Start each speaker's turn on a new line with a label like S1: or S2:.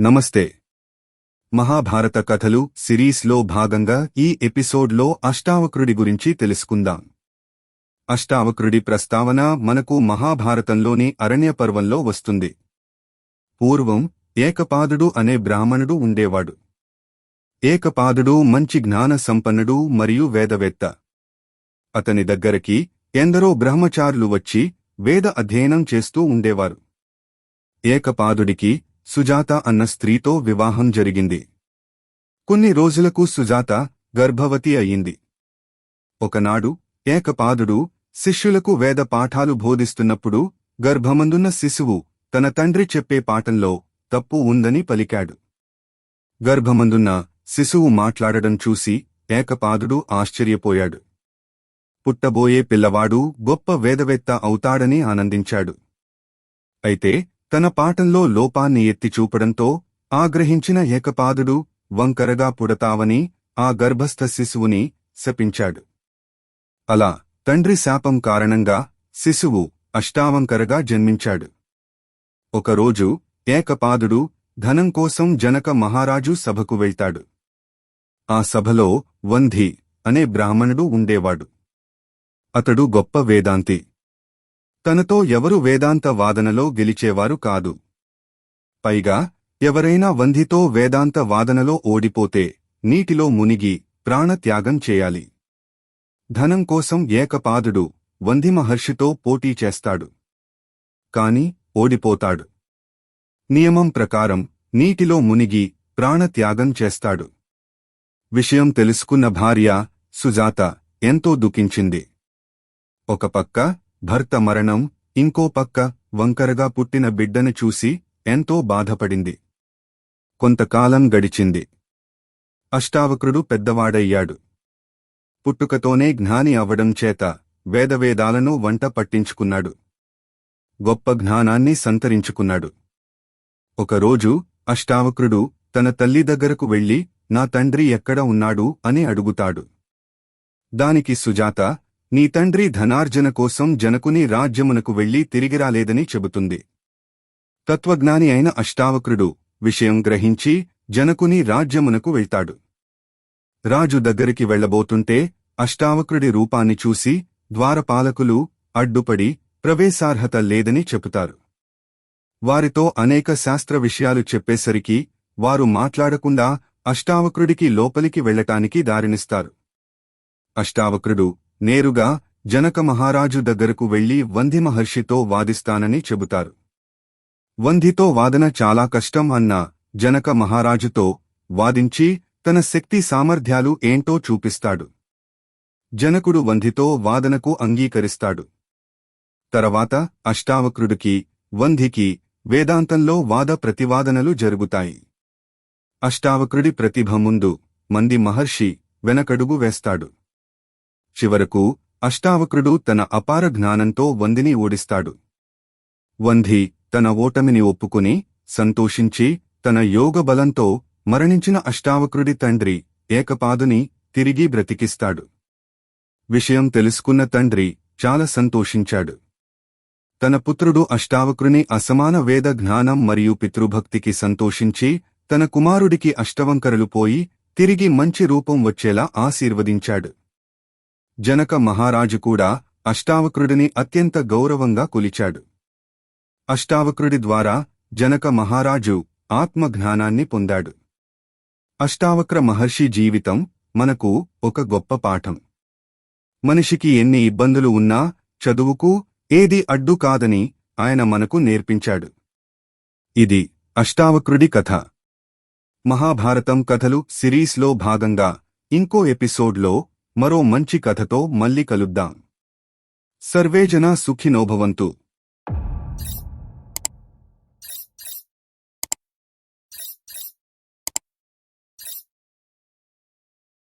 S1: నమస్తే. మహాభారత కథలు సిరీస్లో భాగంగా ఈ ఎపిసోడ్లో అష్టావక్రుడి గురించి తెలుసుకుందాం. అష్టావక్రుడి ప్రస్తావన మనకు మహాభారతంలోని అరణ్యపర్వంలో వస్తుంది. పూర్వం ఏకపాదుడు అనే బ్రాహ్మణుడు ఉండేవాడు. ఏకపాదుడు మంచి జ్ఞాన సంపన్నుడు మరియు వేదవేత్త. అతని దగ్గరికి ఎందరో బ్రహ్మచారులు వచ్చి వేద అధ్యయనం చేస్తూ ఉండేవారు. ఏకపాదుడికి సుజాత అన్న స్త్రీతో వివాహం జరిగింది. కొన్ని రోజులకు సుజాత గర్భవతి అయింది ఒకనాడు ఏకపాదుడు శిష్యులకు వేద పాఠాలు బోధిస్తున్నప్పుడు గర్భమందున్న శిశువు తన తండ్రి చెప్పే పాఠంలో తప్పు ఉందని పలికాడు. గర్భమందున్న శిశువు మాట్లాడడం చూసి ఏకపాదుడు ఆశ్చర్యపోయాడు. పుట్టబోయే పిల్లవాడు గొప్ప వేదవేత్త అవుతాడని ఆనందించాడు. అయితే తన పాఠంలో లోపాన్ని ఎత్తి చూపడంతో ఆగ్రహించిన ఏకపాదుడు వంకరగా పుడతావని ఆ గర్భస్థ శిశువుని శపించాడు. అలా తండ్రి శాపం కారణంగా శిశువు అష్టావంకరగా జన్మించాడు. ఒకరోజు ఏకపాదుడు ధనం కోసం జనక మహారాజు సభకు వెళ్తాడు. ఆ సభలో వంధి అనే బ్రాహ్మణుడు ఉండేవాడు. అతడు గొప్ప వేదాంతి. తనతో ఎవరు వేదాంత వాదనలో గెలిచేవారు కాదు. పైగా ఎవరైనా వంధితో వేదాంత వాదనలో ఓడిపోతే నీటిలో మునిగి ప్రాణత్యాగం చేయాలి. ధనం కోసం ఏకపాదుడు వంధి మహర్షితో పోటీ చేస్తాడు. కాని ఓడిపోతాడు. నియమం ప్రకారం నీటిలో మునిగి ప్రాణత్యాగం చేస్తాడు. విషయం తెలుసుకున్న భార్య సుజాత ఎంతో దుఃఖించింది. ఒక పక్క భర్త మరణం ఇంకో పక్క వంకరగా పుట్టిన బిడ్డను చూసి ఎంతో బాధపడింది. కొంతకాలం గడిచింది. అష్టావక్రుడు పెద్దవాడయ్యాడు. పుట్టుకతోనే జ్ఞాని అవ్వడం చేత వేదవేదాలను వంట పట్టించుకున్నాడు. గొప్ప జ్ఞానాన్ని సంతరించుకున్నాడు. ఒకరోజు అష్టావక్రుడు తన తల్లి దగ్గరకు వెళ్ళి నా తండ్రి ఎక్కడ ఉన్నాడు? అని అడుగుతాడు. దానికి సుజాత నీ తండ్రి ధనార్జన కోసం జనకుని రాజ్యమునకు వెళ్ళి తిరిగిరాలేదని చెబుతుంది. తత్వజ్ఞాని అయిన అష్టావక్రుడు విషయం గ్రహించి జనకుని రాజ్యమునకు వెళ్తాడు. రాజు దగ్గరికి వెళ్ళబోతుంటే అష్టావక్రుడి రూపాన్ని చూసి ద్వారపాలకులు అడ్డుపడి ప్రవేశార్హత లేదని చెబుతారు. వారితో అనేక శాస్త్ర విషయాలు చెప్పేసరికి వారు మాట్లాడకుండా అష్టావక్రుడికి లోపలికి వెళ్ళటానికి దారినిస్తారు. అష్టావక్రుడు నేరుగా జనక మహారాజు దగ్గరకు వెళ్ళి వంధి మహర్షితో వాదిస్తానని చెబుతారు. వంధితో వాదన చాలా కష్టం అన్న జనక మహారాజుతో వాదించి తన శక్తి సామర్థ్యాలు ఏంటో చూపిస్తాడు. జనకుడు వంధితో వాదనకు అంగీకరిస్తాడు. తర్వాత అష్టావక్రుడికి వంధికి వేదాంతంలో వాద ప్రతివాదనలు జరుగుతాయి. అష్టావక్రుడి ప్రతిభ ముందు మంది మహర్షి వెనకడుగు వేస్తాడు. చివరకు అష్టావక్రుడు తన అపార జ్ఞానంతో వందిని ఓడిస్తాడు. వంధి తన ఓటమిని ఒప్పుకుని సంతోషించి తన యోగ బలంతో మరణించిన అష్టావక్రుడి తండ్రి ఏకపాదుని తిరిగి బ్రతికిస్తాడు. విషయం తెలుసుకున్న తండ్రి చాలా సంతోషించాడు. తన పుత్రుడు అష్టావక్రుని అసమాన వేద జ్ఞానం మరియు పితృభక్తికి సంతోషించి తన కుమారుడికి అష్టవంకరలు పోయి తిరిగి మంచి రూపం వచ్చేలా ఆశీర్వదించాడు. జనక మహారాజు కూడా అష్టావక్రుడిని అత్యంత గౌరవంగా కొలిచాడు. అష్టావక్రుడి ద్వారా జనక మహారాజు ఆత్మజ్ఞానాన్ని పొందాడు. అష్టావక్ర మహర్షి జీవితం మనకు ఒక గొప్ప పాఠం. మనిషికి ఎన్ని ఇబ్బందులు ఉన్నా చదువుకు ఏది అడ్డు కాదని ఆయన మనకు నేర్పించాడు. ఇది అష్టావక్రుడి కథ. మహాభారతం కథలు సిరీస్లో భాగంగా ఇంకో ఎపిసోడ్లో మరో మంచి కథతో మళ్ళీ కలుద్దాం. సర్వేజన సుఖినోభవంతు.